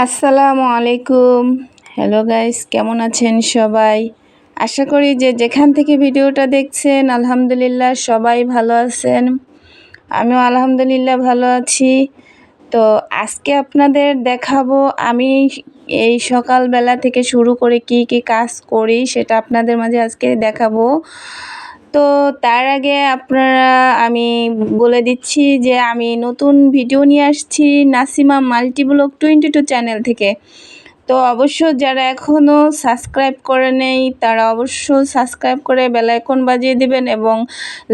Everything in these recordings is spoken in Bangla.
আসসালামু আলাইকুম। হ্যালো গাইস কেমন আছেন সবাই? আশা করি যে যেখান থেকে ভিডিওটা দেখছেন, আলহামদুলিল্লাহ সবাই ভালো আছেন। আমিও আলহামদুলিল্লাহ ভালো আছি। তো আজকে আপনাদের দেখাবো আমি এই সকালবেলা থেকে শুরু করে কি কি কাজ করি, সেটা আপনাদের মাঝে আজকে দেখাবো। তো তার আগে আপনারা, আমি বলে দিচ্ছি যে আমি নতুন ভিডিও নিয়ে আসছি Nasima multiblog twenty two channel থেকে। তো অবশ্য যারা এখনও সাবস্ক্রাইব করে নেই, তারা অবশ্য সাবস্ক্রাইব করে বেলাইকন বাজিয়ে দিবেন এবং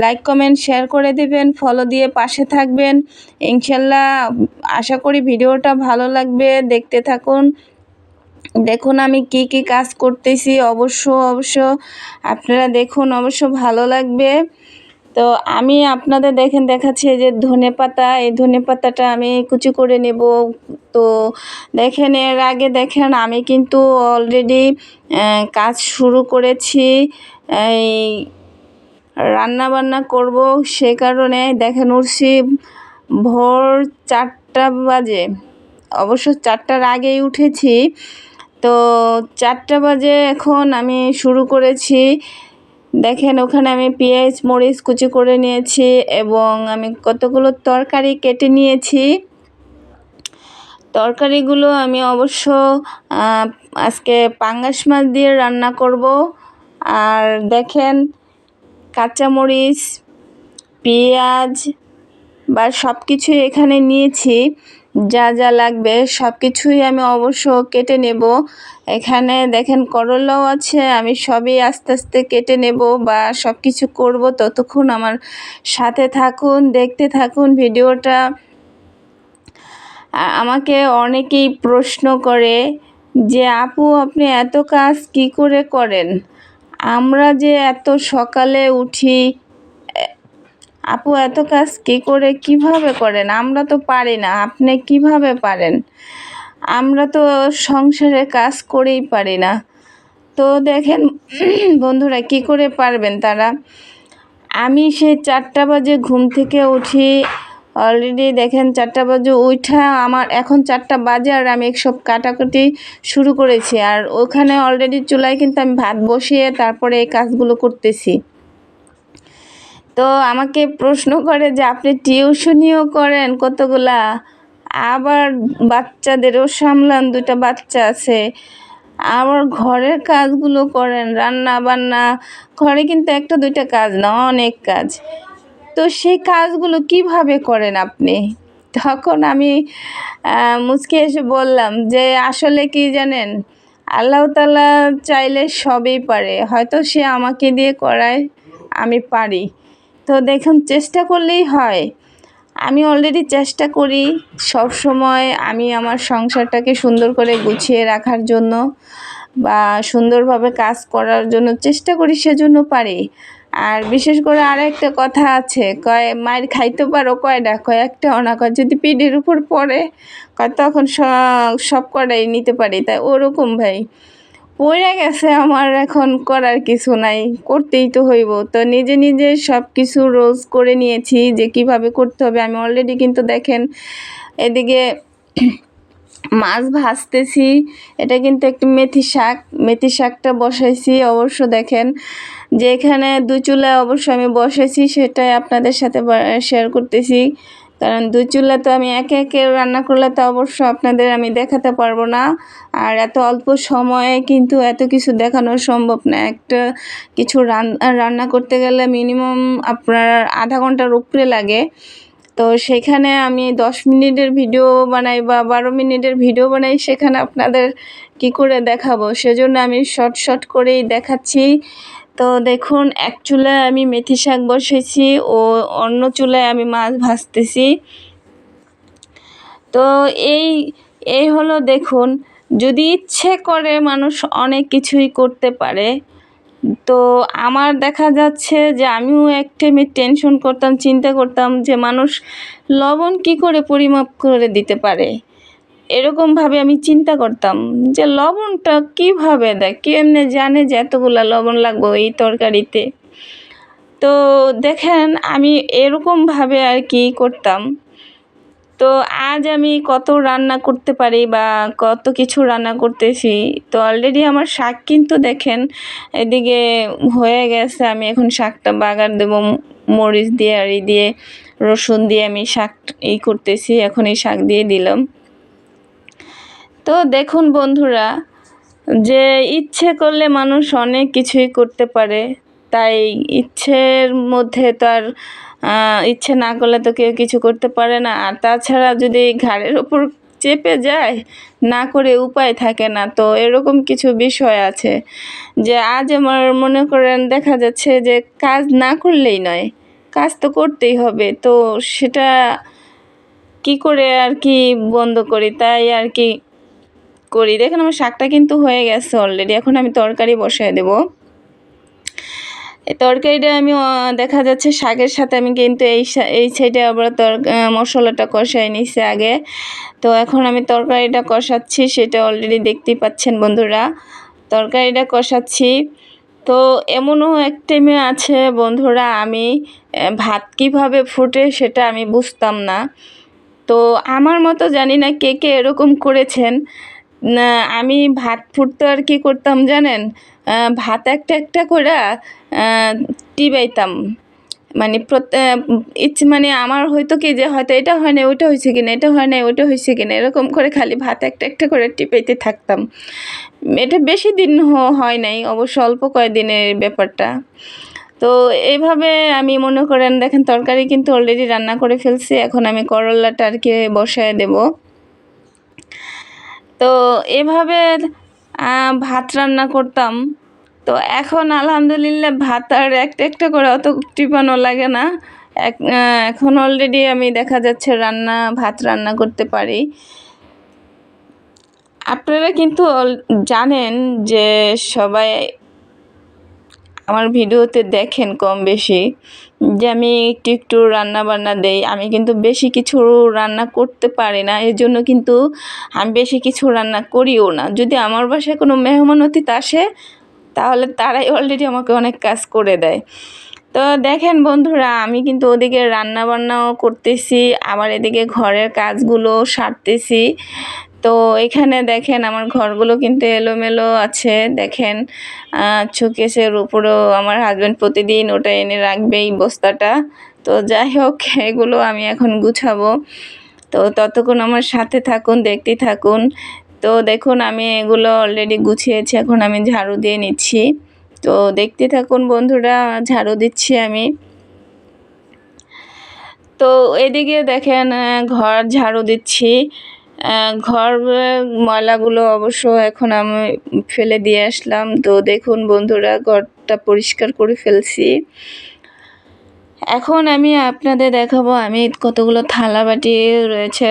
লাইক, কমেন্ট, শেয়ার করে দিবেন, ফলো দিয়ে পাশে থাকবেন। ইনশাল্লাহ, আশা করি ভিডিওটা ভালো লাগবে। দেখতে থাকুন। দেখুন, আমি কি কি কাজ করতেছি। অবশ্য অবশ্য আপনারা দেখুন, অবশ্য ভালো লাগবে। তো আমি আপনাদের দেখেন, দেখাচ্ছি যে ধনে পাতা। এই ধনে পাতাটা আমি কুচি করে নেব। তো দেখেন, এর আগে দেখেন, আমি কিন্তু অলরেডি কাজ শুরু করেছি। এই রান্না বান্না করব সে কারণে। দেখেন, উঠছি ভোর চারটা বাজে। অবশ্য চারটার আগেই উঠেছি। তো চারটা বাজে এখন আমি শুরু করেছি। দেখেন, ওখানে আমি পেঁয়াজ, মরিচ কুচি করে নিয়েছি এবং আমি কতগুলো তরকারি কেটে নিয়েছি। তরকারিগুলো আমি অবশ্য আজকে পাঙ্গাস মাছ দিয়ে রান্না করব। আর দেখেন কাঁচামরিচ পেঁয়াজ বা সব কিছুই এখানে নিয়েছি। যা যা লাগবে সব কিছুই আমি অবশ্য কেটে নেব। এখানে দেখেন করলাও আছে, আমি সবই আস্তে আস্তে কেটে নেব বা সব কিছু করব ততক্ষণ আমার সাথে থাকুন, দেখতে থাকুন ভিডিওটা। আমাকে অনেকেই প্রশ্ন করে যে, আপু, আপনি এত কাজ কি করে করেন? আমরা যে এত সকালে উঠি আপু, এত কাজ কী করে, কীভাবে করেন আমরা তো পারি না। আপনি কীভাবে পারেন? আমরা তো সংসারে কাজ করেই পারি না। তো দেখেন, বন্ধুরা, কি করে পারবেন তারা? আমি সেই চারটা বাজে ঘুম থেকে উঠি। অলরেডি দেখেন, চারটা বাজে উঠা, আমার এখন চারটা বাজে আর আমি সব কাটাকুটি শুরু করেছি। আর ওখানে অলরেডি চুলায় কিন্তু আমি ভাত বসিয়ে তারপরে এই কাজগুলো করতেছি। তো আমাকে প্রশ্ন করে যে আপনি টিউশনিও করেন কতগুলা? আবার বাচ্চাদেরও সামলান দুটা বাচ্চা আছে। আবার ঘরের কাজগুলো করেন রান্না বান্না ঘরে কিন্তু একটা, দুইটা কাজ না, অনেক কাজ। তো সেই কাজগুলো কীভাবে করেন আপনি? তখন আমি মুচকে এসে বললাম যে, আসলে কি জানেন, আল্লাহ তালা চাইলে সবই পারে। হয়তো সে আমাকে দিয়ে করায়, আমি পারি। তো দেখুন, চেষ্টা করলেই হয়। আমি অলরেডি চেষ্টা করি সব সময় আমি আমার সংসারটাকে সুন্দর করে গুছিয়ে রাখার জন্য বা সুন্দরভাবে কাজ করার জন্য চেষ্টা করি, সেজন্য পারি। আর বিশেষ করে আর একটা কথা আছে, কয়, মায়ের খাইতে পারো কয়টা কয়, একটা যদি পিঠের উপর পড়ে, কয়, তখন সব কটাই নিতে পারি। তাই ওরকম ভাই। পড়ে গেছে আমার, এখন করার কিছু নাই, করতেই তো হইব। তো নিজে নিজে সব কিছু রোজ করে নিয়েছি যে কীভাবে করতে হবে। আমি অলরেডি কিন্তু দেখেন, এদিকে মাছ ভাজতেছি, এটা কিন্তু একটি মেথি শাক। মেথি শাকটা বসাইছি, অবশ্য দেখেন, যে এখানে দুই চুলা অবশ্য আমি বসেছি সেটাই আপনাদের সাথে শেয়ার করতেছি। কারণ দুই চুলা তো আমি একে একে রান্না করলে তো অবশ্য আপনাদের আমি দেখাতে পারব না। আর এত অল্প সময়ে কিন্তু এত কিছু দেখানো সম্ভব না। একটা কিছু রান্না করতে গেলে মিনিমাম আপনার আধা ঘণ্টার উপরে লাগে। তো সেখানে আমি দশ মিনিটের ভিডিও বানাই বা বারো মিনিটের ভিডিও বানাই, সেখানে আপনাদের কি করে দেখাবো? সেজন্য আমি শর্ট শর্ট করেই দেখাচ্ছি। তো দেখুন, এক চুলায় আমি মেথি শাক বসেছি ও অন্য চুলায় আমি মাছ ভাজতেছি। তো এই এই হলো দেখুন, যদি ইচ্ছে করে মানুষ অনেক কিছুই করতে পারে, তো আমার দেখা যাচ্ছে যে আমিও এক টাইমে টেনশন করতাম, চিন্তা করতাম যে মানুষ লবণ কি করে পরিমাপ করে দিতে পারে। এরকমভাবে আমি চিন্তা করতাম যে লবণটা কীভাবে দেয়? কেমনে জানে যে এতগুলো লবণ লাগবে এই তরকারিতে? তো দেখেন, আমি এরকমভাবে আর কি করতাম। তো আজ আমি কত রান্না করতে পারি বা কত কিছু রান্না করতেছি, তো অলরেডি আমার শাক কিন্তু দেখেন, এদিকে হয়ে গেছে। আমি এখন শাকটা বাগার দেবো, মরিচ দিয়ে আর দিয়ে, রসুন দিয়ে আমি শাক এই করতেছি, এখন এই শাক দিয়ে দিলাম। তো দেখুন বন্ধুরা, যে ইচ্ছে করলে মানুষ অনেক কিছুই করতে পারে, তাই ইচ্ছের মধ্যে তার ইচ্ছে না করলে তো কেউ কিছু করতে পারে না। আর তাছাড়া যদি ঘাড়ের ওপর চেপে যায়, না করে উপায় থাকে না, তো এরকম কিছু বিষয় আছে যে আজ আমার মনে করেন দেখা যাচ্ছে যে কাজ না করলেই নয়, কাজ তো করতেই হবে। তো সেটা কি করে আর কি বন্ধ করি? তাই আর কি করি। দেখেন আমার শাকটা কিন্তু হয়ে গেছে অলরেডি এখন আমি তরকারি বসায় দেবো। তরকারিটা আমি দেখা যাচ্ছে শাকের সাথে আমি কিন্তু এই এই সাইডে আবার তর মশলাটা কষাই নিছি আগে। তো এখন আমি তরকারিটা কষাচ্ছি, সেটা অলরেডি দেখতেই পাচ্ছেন বন্ধুরা। তরকারিটা কষাচ্ছি। তো এমনও এক টাইমে আছে বন্ধুরা, আমি ভাত কীভাবে ফুটে সেটা আমি বুঝতাম না। তো আমার মতো জানি না কে কে এরকম করেছেন। আমি ভাত ফুটতো আর কি করতাম জানেন? ভাত একটা একটা করে টিবাইতাম। মানে ইচ্ছে মানে আমার হয়তো কি যে হয়তো এটা হয় না ওইটা হয়েছে কিনা, এটা হয় না ওইটা হয়েছে কিনা, এরকম করে খালি ভাত একটা একটা করে টিপাইতে থাকতাম। এটা বেশি দিন হয় নাই, অবশ্য অল্প কয়েকদিনের ব্যাপারটা। তো এইভাবে আমি মনে করেন, দেখেন তরকারি কিন্তু অলরেডি রান্না করে ফেলছি, এখন আমি করলাটা আর কি বসায় দেব। তো এভাবে ভাত রান্না করতাম। তো এখন আলহামদুলিল্লাহ ভাত আর একটা একটা করে অত টিপানো লাগে না। এখন অলরেডি আমি দেখা যাচ্ছে রান্না, ভাত রান্না করতে পারি। আপনারা কিন্তু জানেন যে সবাই আমার ভিডিওতে দেখেন কম বেশি যে আমি একটু একটু রান্না বান্না দেই। আমি কিন্তু বেশি কিছু রান্না করতে পারি না এর জন্য কিন্তু আমি বেশি কিছু রান্না করিও না। যদি আমার বাসায় কোনো মেহমান অতিথি আসে, তাহলে তারাই অলরেডি আমাকে অনেক কাজ করে দেয়। তো দেখেন বন্ধুরা, আমি কিন্তু ওদিকে রান্নাবান্নাও করতেছি, আবার এদিকে ঘরের কাজগুলো সারতেছি। তো এখানে দেখেন আমার ঘরগুলো কিন্তু এলোমেলো আছে। দেখেন চোকেসের উপরেও আমার হাজব্যান্ড প্রতিদিন ওটা এনে রাখবে এই বস্তাটা। তো যাই হোক, এগুলো আমি এখন গুছাবো। তো ততক্ষণ আমার সাথে থাকুন, দেখতে থাকুন। তো দেখুন, আমি এগুলো অলরেডি গুছিয়েছি, এখন আমি ঝাড়ু দিয়ে নিচ্ছি। তো দেখতে থাকুন বন্ধুরা, ঝাড়ু দিচ্ছি আমি। তো এদিকে দেখেন ঘর ঝাড়ু দিচ্ছি। ঘর ময়লাগুলো অবশ্য এখন আমি ফেলে দিয়ে আসলাম। তো দেখুন বন্ধুরা, ঘরটা পরিষ্কার করে ফেলছি। এখন আমি আপনাদের দেখাবো, আমি কতগুলো থালা বাটি রয়েছে।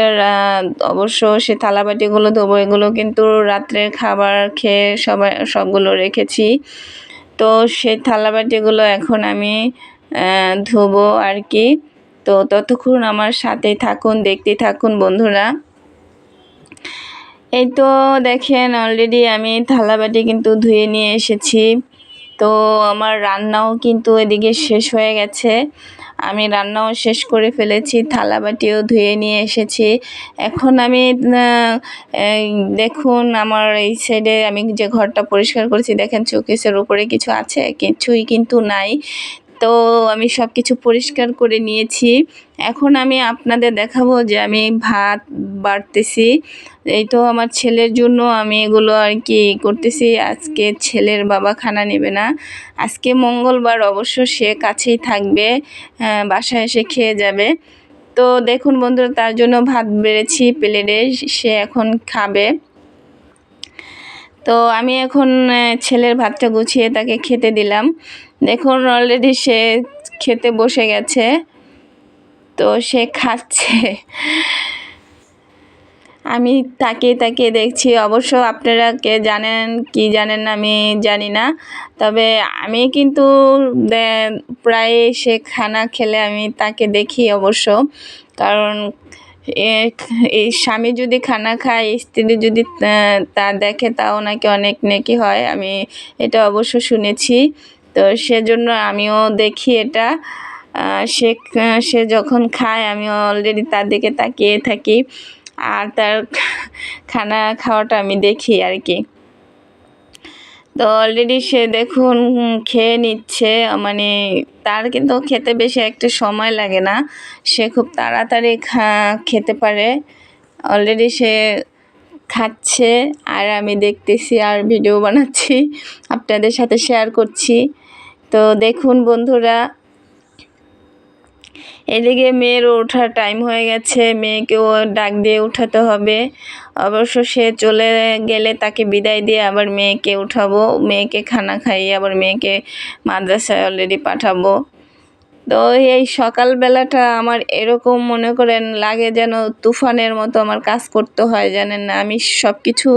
অবশ্য সে থালা বাটিগুলো ধোবো, এগুলো কিন্তু রাত্রের খাবার খেয়ে সবাই, সবগুলো রেখেছি। তো সেই থালা বাটিগুলো এখন আমি ধোবো আর কি। তো ততক্ষণ আমার সাথে থাকুন দেখতে থাকুন বন্ধুরা। এই তো দেখেন অলরেডি আমি থালাবাটি কিন্তু ধুয়ে নিয়ে এসেছি। তো আমার রান্নাও কিন্তু এদিকে শেষ হয়ে গেছে। আমি রান্নাও শেষ করে ফেলেছি, থালাবাটিও ধুয়ে নিয়ে এসেছি। এখন আমি দেখুন আমার এই সাইডে আমি যে ঘরটা পরিষ্কার করেছি, দেখেন চৌকেসের উপরে কিছু আছে, কিছুই কিন্তু নাই। তো আমি সব কিছু পরিষ্কার করে নিয়েছি। এখন আমি আপনাদের দেখাবো যে আমি ভাত বাড়তেছি। এই তো আমার ছেলের জন্য আমি এগুলো আর কি করতেছি। আজকে ছেলের বাবা খানা নেবে না। আজকে মঙ্গলবার, অবশ্য সে কাছেই থাকবে বাসায় এসে খেয়ে যাবে। তো দেখুন বন্ধুরা, তার জন্য ভাত বেড়েছি, প্লেটে, সে এখন খাবে। তো আমি এখন ছেলের ভাতটা গুছিয়ে তাকে খেতে দিলাম। দেখুন অলরেডি সে খেতে বসে গেছে। তো সে খাচ্ছে। আমি তাকে তাকে দেখছি, অবশ্য আপনারা কে জানেন, কি জানেন আমি জানি না। তবে আমি কিন্তু প্রায় সে খানা খেলে আমি তাকে দেখি অবশ্য। কারণ এই স্বামী যদি খানা খায়, স্ত্রী যদি তা দেখে, তাও নাকি অনেক নেকি হয়। আমি এটা অবশ্য শুনেছি। তো সেজন্য আমিও দেখি এটা। সে সে যখন খায় আমি অলরেডি তার দিকে তাকিয়ে থাকি। আর তার খানা খাওয়াটা আমি দেখি আর কি। তো অলরেডি সে দেখুন খেয়ে নিচ্ছে মানে তার কিন্তু খেতে বেশি একটা সময় লাগে না। সে খুব তাড়াতাড়ি খা, খেতে পারে। অলরেডি সে খাচ্ছে, আর আমি দেখতেছি, আর ভিডিও বানাচ্ছি, আপনাদের সাথে শেয়ার করছি। তো দেখুন বন্ধুরা এদিকে মেয়ের ওঠার টাইম হয়ে গেছে। মেয়েকেও ডাক দিয়ে উঠাতে হবে। অবশ্য সে চলে গেলে তাকে বিদায় দিয়ে আবার মেয়েকে উঠাবো। মেয়েকে খানা খাইয়ে আবার মেয়েকে মাদ্রাসায় অলরেডি পাঠাবো। তো এই সকালবেলাটা আমার এরকম মনে করেন লাগে যেন তুফানের মতো আমার কাজ করতে হয়, জানেন না? আমি সব কিছু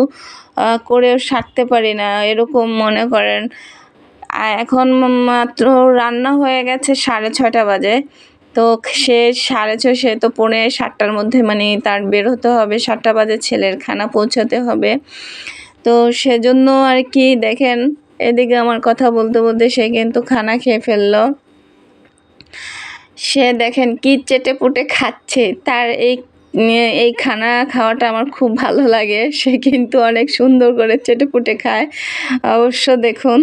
করেও সারতে পারি না, এরকম মনে করেন। এখন মাত্র রান্না হয়ে গেছে সাড়ে ছটা বাজে। তো সে সাড়ে সে তো পৌনে সাতটার মধ্যে মানে তার বের হতে হবে। সাতটা বাজে ছেলের খানা পৌঁছাতে হবে। তো সেজন্য আর কি দেখেন, এদিকে আমার কথা বলতে বলতে সে কিন্তু খানা খেয়ে ফেলল। সে দেখেন কি চেটে পুটে খাচ্ছে। তার এই এই খানা খাওয়াটা আমার খুব ভালো লাগে। সে কিন্তু অনেক সুন্দর করে চেটে পুটে খায়। অবশ্য দেখুন।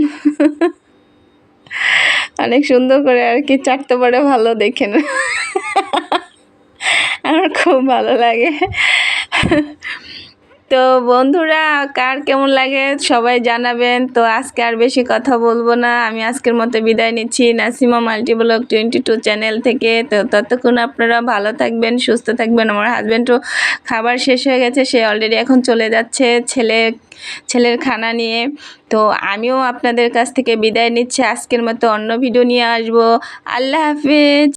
অনেক সুন্দর করে আর কি চাটতে পারে ভালো দেখেন আমার খুব ভালো লাগে। তো বন্ধুরা, কার কেমন লাগে সবাই জানাবেন। তো আজকে আর বেশি কথা বলব না। আমি আজকের মতো বিদায় নিচ্ছি Nasima multiblog twenty two channel থেকে। তো ততক্ষণ আপনারা ভালো থাকবেন, সুস্থ থাকবেন। আমার হাজব্যান্ডও খাবার শেষ হয়ে গেছে, সে অলরেডি এখন চলে যাচ্ছে ছেলে, ছেলের খানা নিয়ে। তো আমিও আপনাদের কাছ থেকে বিদায় নিচ্ছি। আজকের মতো অন্য ভিডিও নিয়ে আসব। আল্লাহ হাফিজ।